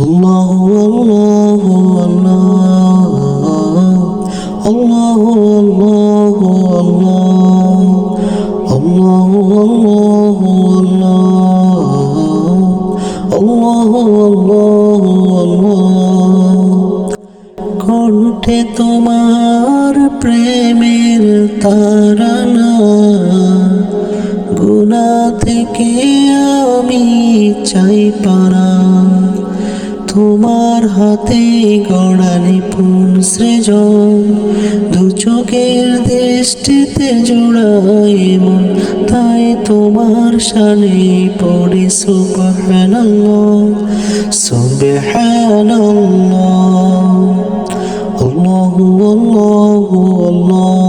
الله الله الله الله الله الله الله الله الله الله الله কণ্ঠে তোমার প্রেমের তারানা গুণা থেকে আমি চাই পারা তোমার হাতে গড়া নিপুণ সৃজন। দু চোখের দৃষ্টিতে জোড়াই মন, তাই তোমার সানে পড়ে সুবহানাল্লাহ সুবহানাল্লাহ। আল্লাহু আল্লাহু।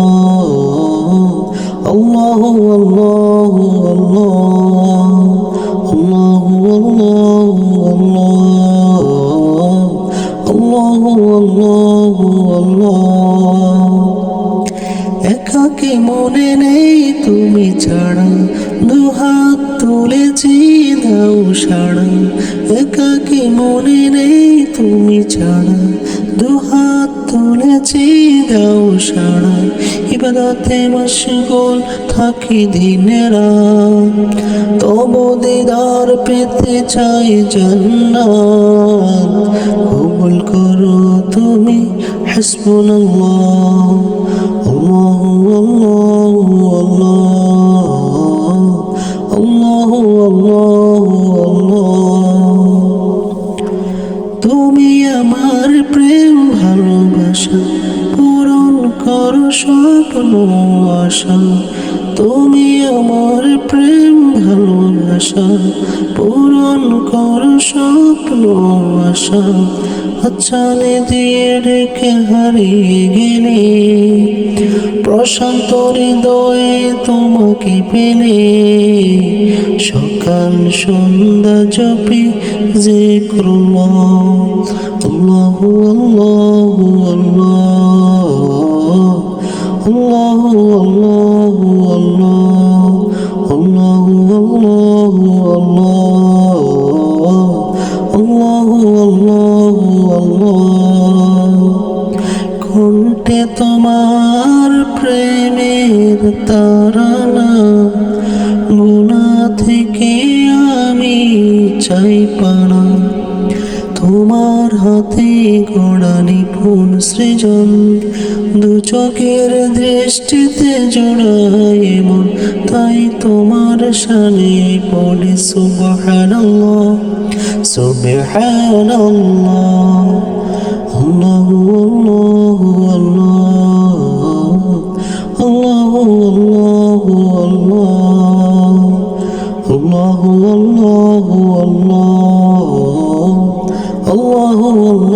একাকে মনে নেই তুমি ছাড়া। দুহাত তুলেছি দাও সাড়া। একাকে মনে নেই তুমি ছাড়া। দুহাত তুলেছি দাও সাড়া। ইবাদতে মশগুল থাকি দিনেরা তব দিদার পেতে চাই জান্নাত। কবুল করো তুমি হাসবুনাল্লাহ الله الله الله الله الله তুমি আমার প্রেম ভালোবাসা পূরণ করো স্বপ্ন আশা তুমি আমার প্রেম ভালোবাসা পূরণ করো স্বপ্ন আশা। আচ্ছানে দিয়ে রেখে হারিয়ে গেলে, প্রশান্ত হৃদয়ে তোমাকে পেলে। সকাল সন্ধ্যা জপি যে করুল্লাহ আল্লাহ আল্লাহ আল্লাহ। আল্লাহ তোমার প্রেমের তারানা? গুণা থেকে আমি চাই পানা। তোমার হাতে গড়া নিপুণ সৃজন। দু চোখের দৃষ্টিতে জোড়ায় এমন তাই তোমার সানে পড়ে সুবহানাল্লাহ সুবহানাল্লাহ। আল্লাহু আল্লাহু আল্লাহ, আল্লাহু আল্লাহু আল্লাহ, আল্লাহু আল্লাহু আল্লাহ। আল্লাহু